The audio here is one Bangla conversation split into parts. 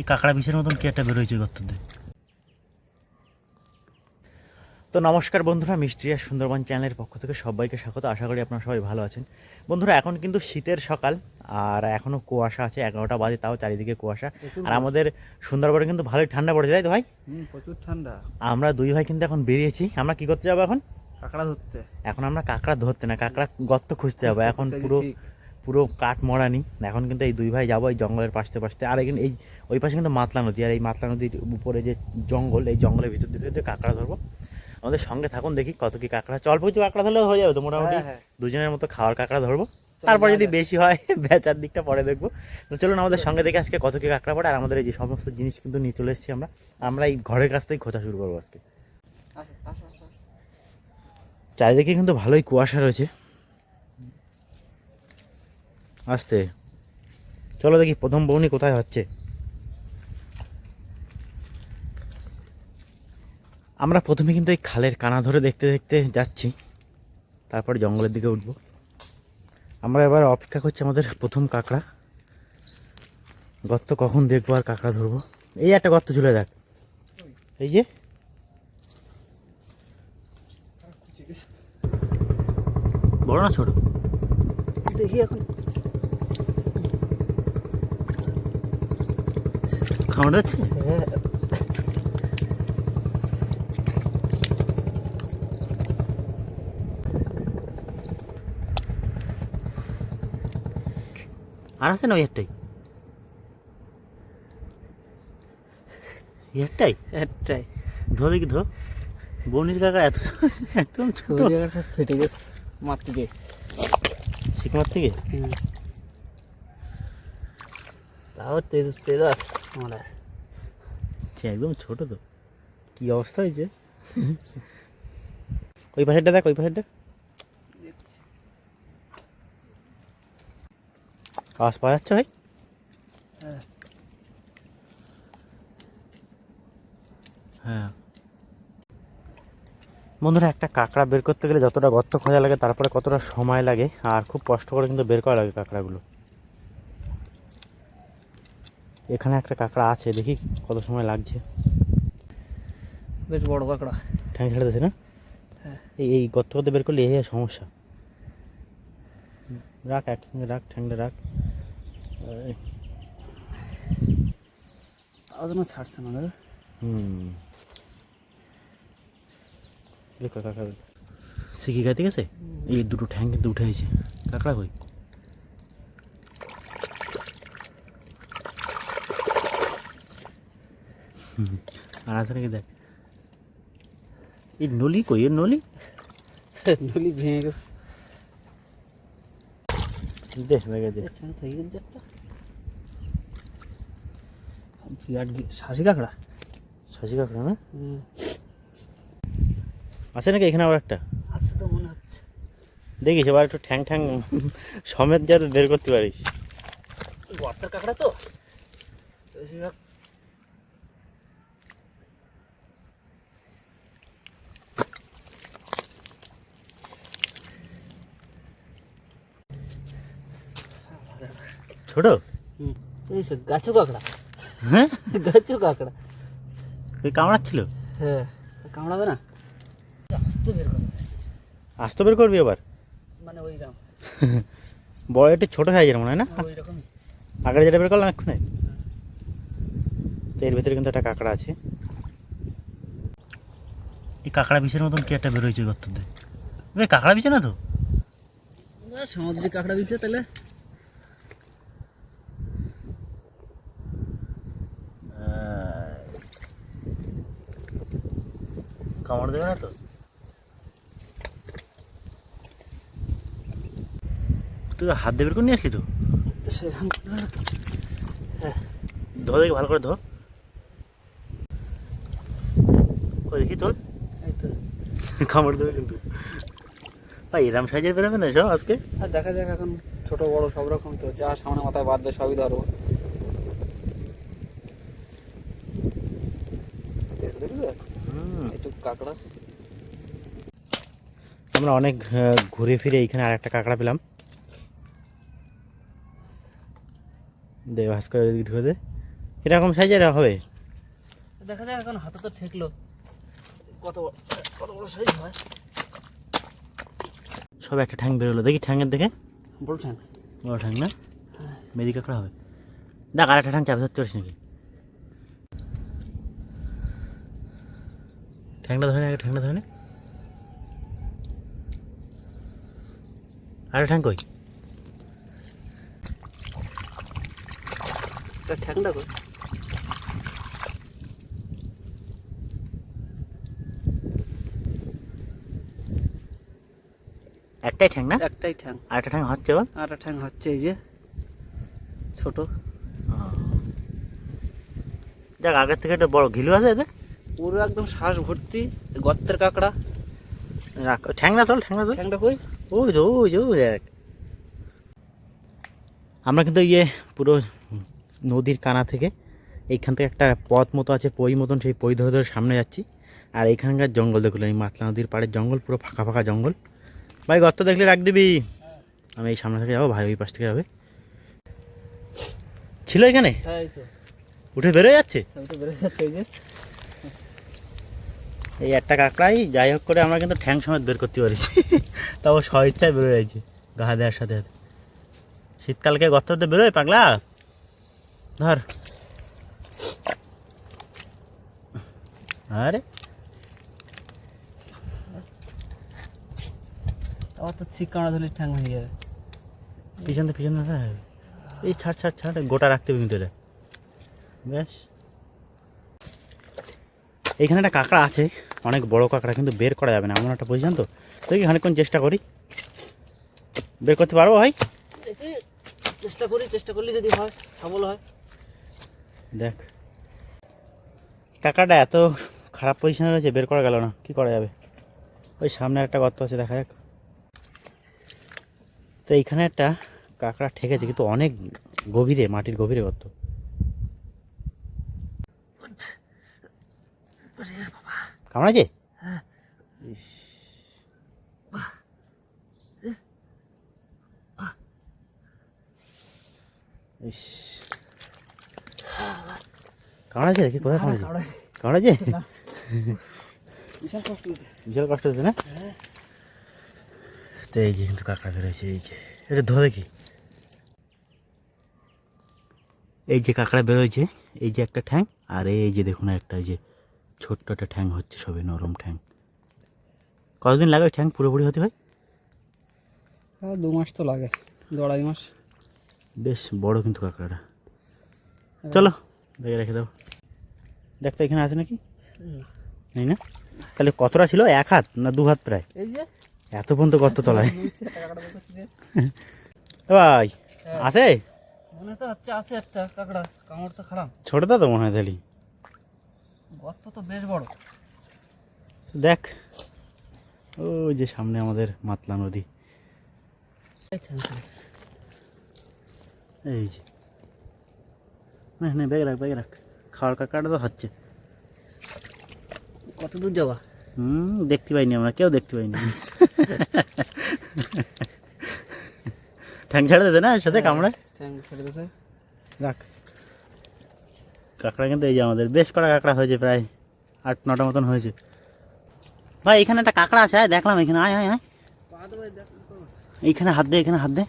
এই কাঁকড়া বিষের মতন কি একটা বেরোয়েছে গর্ত দিয়ে? তো নমস্কার বন্ধুরা মিষ্টিয়া সুন্দরবন চ্যানেলের পক্ষ থেকে সবাইকে স্বাগত। আশা করি আপনারা সবাই ভালো আছেন। বন্ধুরা এখন কিন্তু শীতের সকাল আর এখনও কুয়াশা আছে এগারোটা বাজে তাও চারিদিকে কুয়াশা। আর আমাদের সুন্দরবনে কিন্তু ভালোই ঠান্ডা পড়ে তাই তো ভাই? প্রচুর ঠান্ডা। আমরা দুই ভাই কিন্তু এখন বেরিয়েছি। আমরা কি করতে যাব এখন? কাঁকড়া ধরতে। এখন আমরা কাঁকড়া ধরতে না কাঁকড়া গর্ত খুঁজতে যাব। এখন পুরো পুরো কাঠ মরানি এখন কিন্তু এই দুই ভাই যাব এই জঙ্গলের পাশতে পাশতে আর এখানে এই ওই পাশে কিন্তু মাতলা নদী। আর এই মাতলা নদীর উপরে যে জঙ্গল এই জঙ্গলের ভিতর দিয়ে কাঁকড়া ধরবো আমাদের সঙ্গে থাকুন দেখি কত কি কাঁকড়া। অল্প কিছু কাঁকড়া ধরলে হয়ে যাবে তো মোটামুটি। হ্যাঁ, দুজনের মতো খাওয়ার কাঁকড়া ধরবো। তারপর যদি বেশি হয় বেচার দিকটা পরে দেখব। তো চলুন আমাদের সঙ্গে দেখে আজকে কত কি কাঁকড়া পড়ে আর আমাদের এই যে সমস্ত জিনিস কিন্তু নিয়ে চলে এসেছি আমরা। আমরা এই ঘরের কাছ থেকে খোঁজা শুরু করব আজকে। চারিদিকে কিন্তু ভালোই কুয়াশা রয়েছে। আসতে। চলো দেখি প্রথম বৌনি কোথায় হচ্ছে। আমরা প্রথমে কিন্তু এই খালের কানা ধরে দেখতে দেখতে যাচ্ছি। তারপর জঙ্গলের দিকে উঠবো। আমরা এবার অপেক্ষা করছি আমাদের প্রথম কাঁকড়া। গর্ত কখন দেখব আর কাঁকড়া ধরবো। এই একটা গর্ত চলে দেখ। এই যে। বড় না ছোট? দেখি এখন। খাওয়া যাচ্ছে আর আছে না ওই একটাই? একটাই? একটাই। ধরে কি ধর? বনির কাকা এত একদম ছোট। ফেটে গেছে মারতে গিয়ে শিকমার থেকে? তাও তেজ তেজ আছে। আমরা সে একদম ছোট তো। কি অবস্থা হয়েছে? ওই পাশেরটা দেখ ওই পাশেরটা। আওয়াজ পাওয়া যাচ্ছে ভাই? হ্যাঁ। হ্যাঁ। বন্ধুরা একটা কাঁকড়া বের করতে গেলে যতটা গর্ত খোঁজা লাগে তারপরে কতটা সময় লাগে আর খুব কষ্ট করে কিন্তু বের করা লাগে কাঁকড়াগুলো। এখানে একটা কাঁকড়া আছে দেখি কত সময় লাগছে। বেশ বড় কাঁকড়া। ঠ্যাং ছেড়ে দিয়েছে না? হ্যাঁ। এই এই গর্ত করতে বের করলে এই সমস্যা। রাখ এক রাখ ঠ্যাংটা রাখ। এই, তাও যেন ছাড়ছে না হুম। কাকা সে কি গাইতে গেছে এই দুটো ঠ্যাং কিন্তু উঠে কাঁকড়া কই? আর আছে নাকি দেখ। এই নলি কই? এর নলি? নলি ভেঙে গেছে। দেখ দেখে দে এখানে থেকে গেছে বিরাট শাসি কাঁকড়া? শশী কাঁকড়া না? আছে নাকি এখানে আবার একটা? আছে তো মনে হচ্ছে। দেখিস এবার একটু ঠ্যাং ঠ্যাং সমেত যাতে বের করতে পারিস। গর্তের কাঁকড়া তো? বেশিরভাগ ছোট? গাছু কাঁকড়া। হ্যাঁ? গাছু কাঁকড়া। তুই কামড়াচ্ছিল? হ্যাঁ কামড়াবে না? আসতে বের করে আসতে বের করবি এবার মানে ওই দাম বড় একটু ছোটো সাইজের মনে হয় না? আগের যেটা বের করলাম এক্ষুনি। তো এর ভিতরে কিন্তু একটা কাঁকড়া আছে। এই কাঁকড়া বিষের মতন কি একটা বেরোয়েছে গর্ত দিয়ে? কাঁকড়া বিছে না তো? সামুদ্রিক কাঁকড়া দিচ্ছে তাহলে কামড় দেবে না তো? তুই হাত দিয়ে বের করে নিয়ে আসলি তো? করবে ধো দেখি ভালো করে ধো। দেখি তোর? এই তো। কামড় দেবে কিন্তু। ভাই এরম সাইজের বেরোবে না সব আজকে? আর দেখা যাক এখন ছোট বড় সব রকম তো যা সামনে মাথায় বাঁধবে সবই ধরবো দেখছ দেখছ হুম একটু কাঁকড়া আমরা অনেক ঘুরে ফিরে এইখানে আর একটা কাঁকড়া পেলাম। দে ভাস্কর ঢুকে দে। এরকম সাইজের হবে? দেখা যাক এখন হাতে তো ঠেকলো। কত কত বড় সাইজ হয়? সব একটা ঠ্যাং বেরোলো। দেখি ঠ্যাংয়ের দেখে বড় ঠ্যাং। বড় ঠ্যাং না? মেদি কাঁকড়া হবে। দেখ আর একটা ঠ্যাং চাপে ধরতে পারিস নাকি? ঠ্যাংটা ধরে নে আগে ঠ্যাংটা ধরে নে। আর ঠ্যাং কই? ঠ্যাংটা কই? একটাই ঠ্যাং না? একটাই ঠ্যাং। আর একটা ঠ্যাং হচ্ছে বল। আর একটা ঠ্যাং হচ্ছে এই যে ছোট। যাক আগের থেকে একটা বড় ঘিলু আছে এতে পুরো একদম শ্বাস ভর্তি গর্তের কাঁকড়া। রাখ ঠ্যাং না চল ঠ্যাং না চল ঠ্যাংটা কই? ওই তো ওই যে দেখ। আমরা কিন্তু ইয়ে পুরো নদীর কানা থেকে এইখান থেকে একটা পথ মতো আছে পই মতন সেই পই ধরে ধরে সামনে যাচ্ছি। আর এইখানকার জঙ্গল দেখল এই মাতলা নদীর পাড়ের জঙ্গল পুরো ফাঁকা ফাঁকা জঙ্গল। ভাই গর্ত দেখলে রাখ দিবি। আমি এই সামনে থেকে যাব ভাই ওই পাশ থেকে যাবে। ছিল এখানে? হ্যাঁ উঠে বেরোয় যাচ্ছে আমি তো বেরোয় যাচ্ছে এই একটা কাঁকড়াই যাই হোক করে আমরা কিন্তু ঠ্যাং সমেত বের করতে পারিছি। তাও স্বইচ্ছায় বেরোয় যাচ্ছে গা দেওয়ার সাথে সাথে। শীতকালকে গর্ততে বেরোয় পাগলা? ধর। আরে। তো ধরলে ঠ্যাং ভেঙে যাবে। পিছন থেকে পিছন এই ছাড় ছাড় ছাড় গোটা রাখতে হবে কিন্তু এটা বেশ। এইখানে একটা কাঁকড়া আছে অনেক বড় কাঁকড়া কিন্তু বের করা যাবে না এমন একটা পজিশন তো। দেখি খানিকক্ষণ চেষ্টা করি? বের করতে পারব ভাই? চেষ্টা করি চেষ্টা করলে যদি হয় সফল হয়। দেখ। কাঁকড়াটা এত খারাপ পজিশনে রয়েছে বের করা গেল না কি করা যাবে? ওই সামনে একটা গর্ত আছে দেখা যাক। তো এইখানে একটা কাঁকড়া ঠেকেছে কিন্তু অনেক গভীরে মাটির গভীরে গর্ত। দেখি কোথায় বিশাল কষ্ট হচ্ছে না? তো এই যে কিন্তু কাঁকড়া বেরোয়েছে এই যে। এটা ধরে দেখি। এই যে কাঁকড়া বেরোয়েছে এই যে একটা ঠ্যাং আর এই যে দেখুন একটা এই যে ছোট্ট একটা ঠ্যাং হচ্ছে সবে নরম ঠ্যাং। কতদিন লাগে ঠ্যাং পুরোপুরি হতে ভাই? হ্যাঁ দু মাস তো লাগে দু আড়াই মাস। বেশ বড় কিন্তু কাঁকড়াটা। চলো দেখে রেখে দাও। দেখতো এখানে আছে নাকি? নেই না? তাহলে কতটা ছিল? এক হাত না দু হাত প্রায়? এত পর্যন্ত গর্ত তলায়। ভাই আছে? মনে তো আছে একটা কাঁকড়া কামড় তো খারাপ। ছোটটা তো মনে হয় তাহলে। গর্ত তো বেশ বড়। দেখ ওই যে সামনে আমাদের মাতলা নদী। এই যে। না না ব্যাগ রাখ ব্যাগ রাখ। খাওয়ার কাকাটা তো হচ্ছে। কত দূর যাওয়া? হুম দেখতে পাইনি আমরা কেউ দেখতে পাইনি। ঠ্যাং ছাড়ে দিতে না সাথে কামড়ে ঠ্যাং ছেড়ে দিয়েছে। রাখ। কাঁকড়া কিন্তু এই যে আমাদের বেশ কটা কাঁকড়া হয়েছে প্রায় আট নটা মতন হয়েছে। ভাই এখানে একটা কাঁকড়া আছে আয় দেখলাম এখানে আয় আয় এইখানে হাত দে এখানে হাত দে।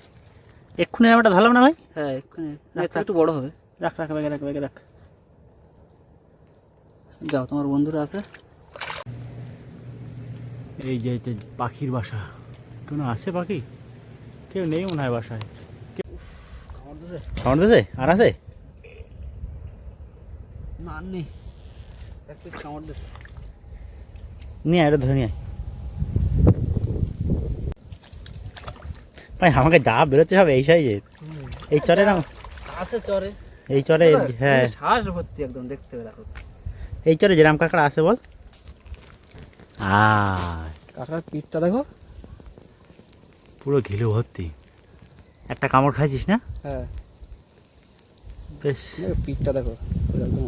এক্ষুনি আমরা ধরলাম না ভাই? হ্যাঁ এক্ষুনি। একটু বড় হবে। রাখ রাখ ব্যাগে রাখ ব্যাগে রাখ। যাও তোমার বন্ধুরা আছে। এই যে পাখির বাসা। কোনো আছে পাখি? কেউ নেই মনে হয় বাসায়। খাবার দিছে? আর আছে? আর নেই। এক পিস কামড় দিছে নিয়ে এটা ধরে নিয়ে ভাই আমাকে যা বেরোচ্ছে সব এই সাইজে। এই চরে না আছে চরে। এই চরে হ্যাঁ। শ্বাস ভর্তি একদম দেখতে হবে দেখো এই চরে যেরাম কাঁকড়া আছে বল। আয়। কাঁকড়ার পিঠটা দেখো। পুরো ঘিলে ভর্তি। একটা কামড় খাইছিস না? হ্যাঁ। বেশ। পিঠটা দেখো। একদম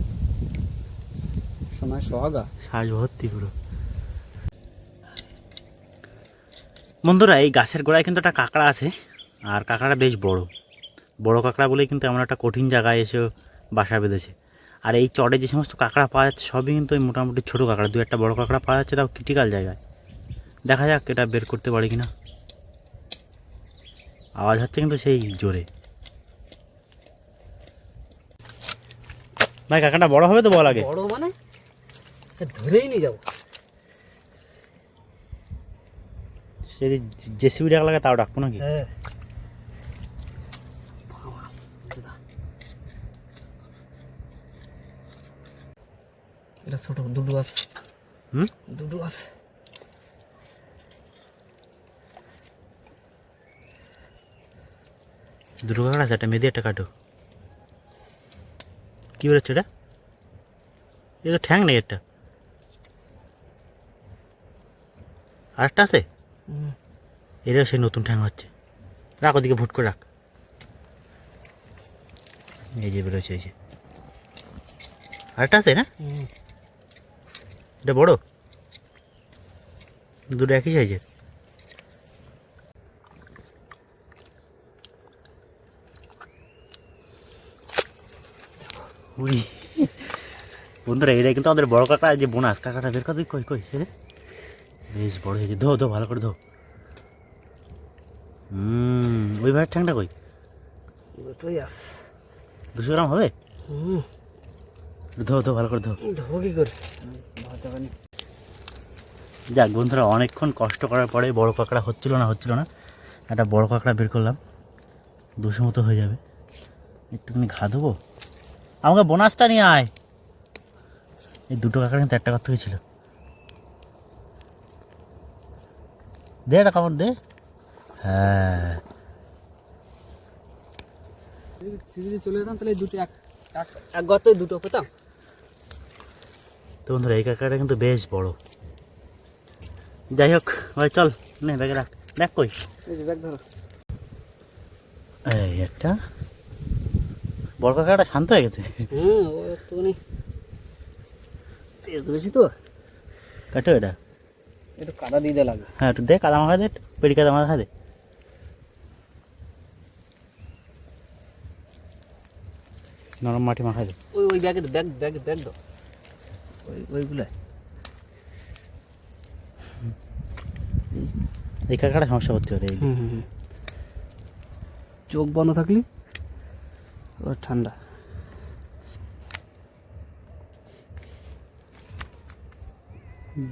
সময় সোহাগা শ্বাস ভর্তি পুরো। বন্ধুরা এই গাছের গোড়ায় কিন্তু একটা কাঁকড়া আছে আর কাঁকড়াটা বেশ বড়। বড় কাঁকড়া বলেই কিন্তু এমন একটা কঠিন জায়গায় এসে বাসা বেঁধেছে। আর এই চটে যে সমস্ত কাঁকড়া পাওয়া যাচ্ছে সবই কিন্তু ওই মোটামুটি ছোটো কাঁকড়া। দু একটা বড় কাঁকড়া পাওয়া যাচ্ছে তাও ক্রিটিক্যাল জায়গায়। দেখা যাক এটা বের করতে পারি কি না আওয়াজ হচ্ছে কিন্তু সেই জোরে। ভাই কাঁকড়াটা বড় হবে তো বল আগে? বড় মানে? ধরেই নিয়ে যাব। যদি জেসিবি ডাক লাগে তাও ডাকবো নাকি? হ্যাঁ। এটা ছোট দুটো আছে। হুম? দুটো আছে। দুটো কাঁকড়া আছে একটা মেদি একটা কাটো। কী বেরোচ্ছে এটা? এ তো ঠ্যাং নেই একটা? আরেকটা আছে। এটাও সেই নতুন ঠ্যাং হচ্ছে। রাখ ওদিকে ভুট করে রাখ। এই যে বেরোচ্ছে এই যে। আরেকটা আছে না? এটা বড়? দুটো একই সাইজের বন্ধুরা এটা কিন্তু আমাদের বড় কাকা যে বোনাস কাকাটা বের কর কই কই বেশ বড় হয়েছে ধো ধো ভালো করে ধো। হুম ওই ভাইয়ের ঠ্যাংটা কই? দুটোই আছে। দুশো গ্রাম হবে? হুম। ধো ধো ভালো করে ধো। কি করে? যাক বন্ধুরা অনেকক্ষণ কষ্ট করার পরে বড় কাঁকড়া হচ্ছিল না হচ্ছিল না। একটা বড় কাঁকড়া বের করলাম। দুশো মতো হয়ে যাবে। একটুখানি ঘা দেবো আমাকে বোনাসটা নিয়ে আয়। এই দুটো কাঁকড়া কিন্তু একটা করতে ছিল। দে কামড় দে। হ্যাঁ। যদি চলে যেতাম তাহলে দুটো এক এক- গর্তে দুটো পেতাম। তো বন্ধুরা এই কাঁকড়াটা কিন্তু বেশ বড়। যাই হোক ভাই চল নে ব্যাগে রাখ। দেখ কই? এই যে ব্যাগ ধরো। এই একটা। বড় কাঁকড়াটা শান্ত হয়ে গেছে। হুম ও তেজ বেশি তো। কাটো এটা। একটু কাদা দিতে লাগবে হ্যাঁ একটু দে কাদা মাখা দে পেটি কাদা মাখা দে। নরম মাটি মাখা দে। ওই ওই ব্যাগে ব্যাগ ব্যাগ ব্যাগ দাও ওই ওইগুলো। এই কাকাটা সমস্যা করতে পারে। চোখ বন্ধ থাকলি ও ঠান্ডা।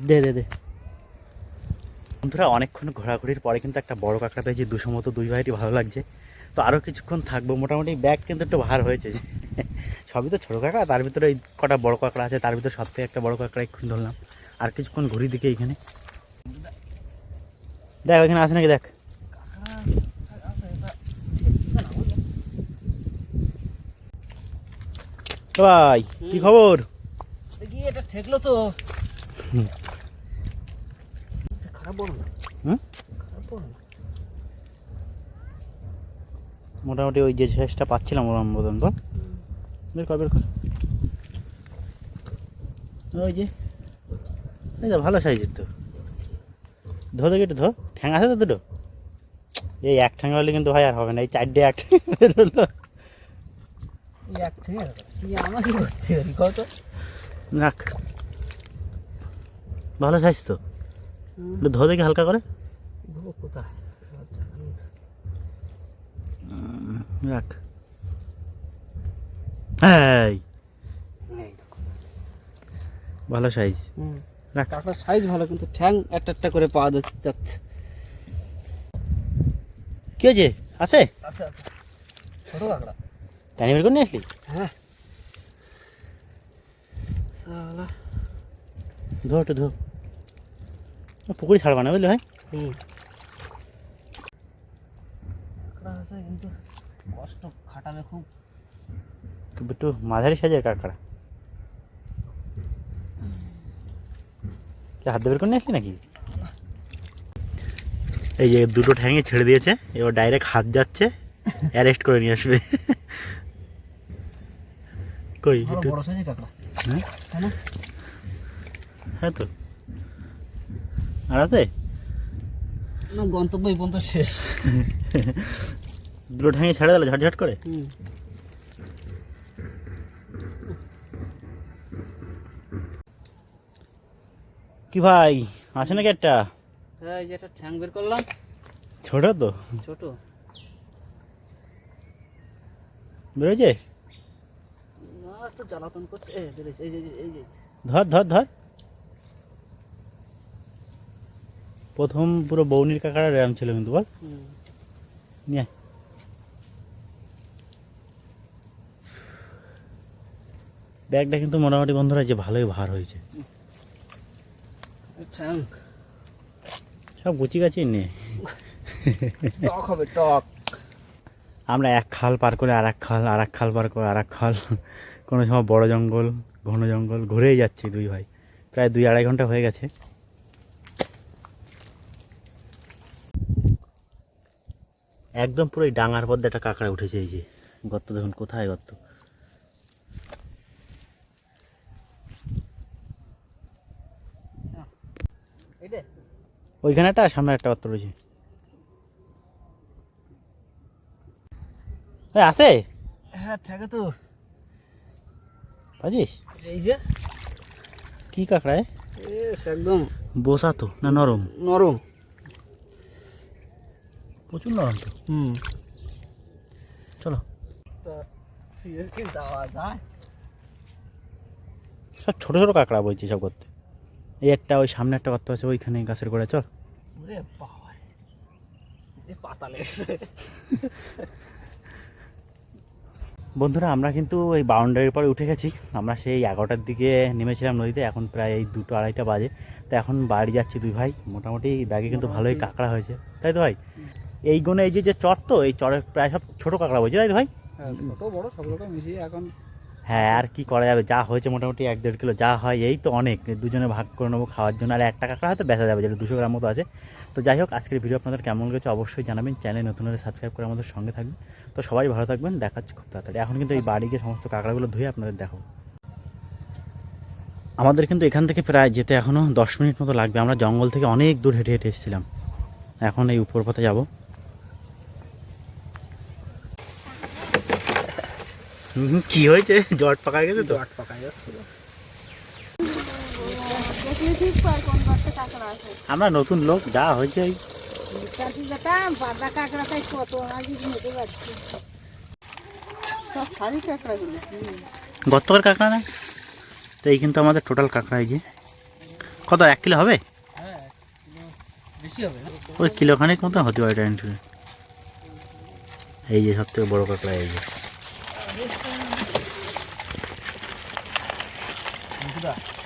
দে দে দে। বন্ধুরা অনেকক্ষণ ঘোরাঘুরির পরে কিন্তু একটা বড় কাঁকড়া পেয়েছি দুশো মতো দুই ভাইটি ভালো লাগছে। তো আরও কিছুক্ষণ থাকব মোটামুটি ব্যাগ কিন্তু একটু ভার হয়েছে। সবই তো ছোটো কাঁকড়া তার ভিতরে এই কটা বড় কাঁকড়া আছে তার ভিতরে সব থেকে একটা বড় কাঁকড়া এক্ষুনি ধরলাম। আর কিছুক্ষণ ঘুরি দিকে এইখানে। দেখ ওইখানে আছে নাকি দেখ। ভাই কি খবর? এটা ঠেকলো তো এটা খারাপ বলো না হুম খারাপ বলো না মোটামুটি ওই যে শেষটা পাচ্ছিলাম ওরম মতন বল। বের কর বের কর। ওই যে এই তো ভালো সাইজের তো। ধো দেখি একটু ধো। ঠ্যাং আছে তো দুটো? এই এক ঠ্যাং হলে কিন্তু ভাই আর হবে না এই চারটে এক ঠ্যাং এক আমাকে করছি কত? রাখ। ভালো সাইজ তো। একটু ধো দেখি হালকা করে। রাখ। এই। এই ভালো সাইজ। রাখ। কাঁকড়ার সাইজ ভালো কিন্তু ঠ্যাং একটা একটা করে পাওয়া যাচ্ছে কি হয়েছে? আছে? আচ্ছা আচ্ছা ছোটো কাঁকড়া। টাইম বের করে নিয়ে আসলি? হ্যাঁ। ধো একটু ধো। পুকুরি ছাড়বা না বুঝলি ভাই? হুম। কিন্তু কষ্ট খাটাবে খুব খুব একটু মাঝারি সাইজের কাঁকড়া। হাত বের করে আসলি নাকি? এই যে দুটো ঠ্যাঙে ছেড়ে দিয়েছে এবার ডাইরেক্ট হাত যাচ্ছে অ্যারেস্ট করে নিয়ে আসবে। কই? হ্যাঁ? হ্যাঁ তো। আড়াতে না গন্তব্য এই পর্যন্ত শেষ। দুটো ঢাঙি ছেড়ে দিলে ঝাট করে? কি ভাই আছে নাকি একটা? হ্যাঁ এই যে একটা ঠ্যাং বের করলাম। ছোট তো? ছোট। বেরোয় যে না তো জ্বালাতন করছে। এই যে এই যে। ধর ধর ধর। প্রথম পুরো বৌনির কাকারা র্যাম ছিল কিন্তু বল। নিয়ে। ব্যাগটা কিন্তু মোটামুটি বন্ধুরা যে ভালোই ভার হয়েছে। সব গুচি গাছি নে টক হবে টক। আমরা এক খাল পার করে আর এক খাল আর এক খাল পার করে আর এক খাল। কোনো সময় বড় জঙ্গল ঘন জঙ্গল ঘুরেই যাচ্ছি দুই ভাই। প্রায় দুই আড়াই ঘণ্টা হয়ে গেছে। একদম পুরো এই ডাঙার পদ্মে একটা কাঁকড়া উঠেছে এই যে। গর্ত দেখুন কোথায় গর্ত। ওইখানে একটা সামনে একটা গর্ত রয়েছে। আছে? হ্যাঁ ঠ্যাঙ্গে তো। এই যে। কি কাঁকড়ায় এ? একদম। বসা তো না নরম? নরম। প্রচুর নরম তো। হুম। চলো। সব ছোটো ছোটো কাঁকড়া বলছি সব করতে। এই একটা ওই সামনে একটা গর্ত আছে ওইখানে গাছের গোড়ায় চল। ওরে বাবা এই বন্ধুরা আমরা কিন্তু এই বাউন্ডারির পরে উঠে গেছি। আমরা সেই এগারোটার দিকে নেমেছিলাম নদীতে এখন প্রায় এই দুটো আড়াইটা বাজে। তো এখন বাড়ি যাচ্ছি দুই ভাই। মোটামুটি ব্যাগে কিন্তু ভালোই কাঁকড়া হয়েছে। তাই তো ভাই? এই গুণে এই যে যে চর তো এই চরের প্রায় সব ছোটো কাঁকড়া বলছে তাই তো ভাই? হ্যাঁ ছোট বড় সব রকম মিশিয়ে এখন হ্যাঁ আর কি করা যাবে? যা হয়েছে মোটামুটি এক দেড় কিলো যা হয় এই তো অনেক। দুজনে ভাগ করে নেব খাওয়ার জন্য। আর একটা কাঁকড়া হয়তো বেচা যাবে যেটা দুশো গ্রাম মতো আছে। তো যাই হোক আজকের ভিডিও আপনাদের কেমন লেগেছে অবশ্যই জানাবেন। চ্যানেল নতুন হলে সাবস্ক্রাইব করে আমাদের সঙ্গে থাকবেন। তো সবাই ভালো থাকবেন দেখাচ্ছি খুব তাড়াতাড়ি। এখন কিন্তু এই বাড়ি গিয়ে সমস্ত কাঁকড়াগুলো ধুয়ে আপনাদের দেখো আমাদের কিন্তু এখান থেকে প্রায় যেতে এখনও দশ মিনিট মতো লাগবে। আমরা জঙ্গল থেকে অনেক দূর হেঁটে হেঁটে এসেছিলাম। এখন এই উপর পথে যাব। কি হয়েছে? জট পাকা গেছে তো? জট পাকায় আছে আমরা নতুন লোক যা হয়েছে। কত গতকাল কাঁকড়া না? তো এই কিন্তু আমাদের টোটাল কাঁকড়া এই যে। কত এক কিলো হবে? ওই কিলো খানিক মতো হতে পারে এই যে সব থেকে বড়ো কাঁকড়া এই যে। বন্ধুরা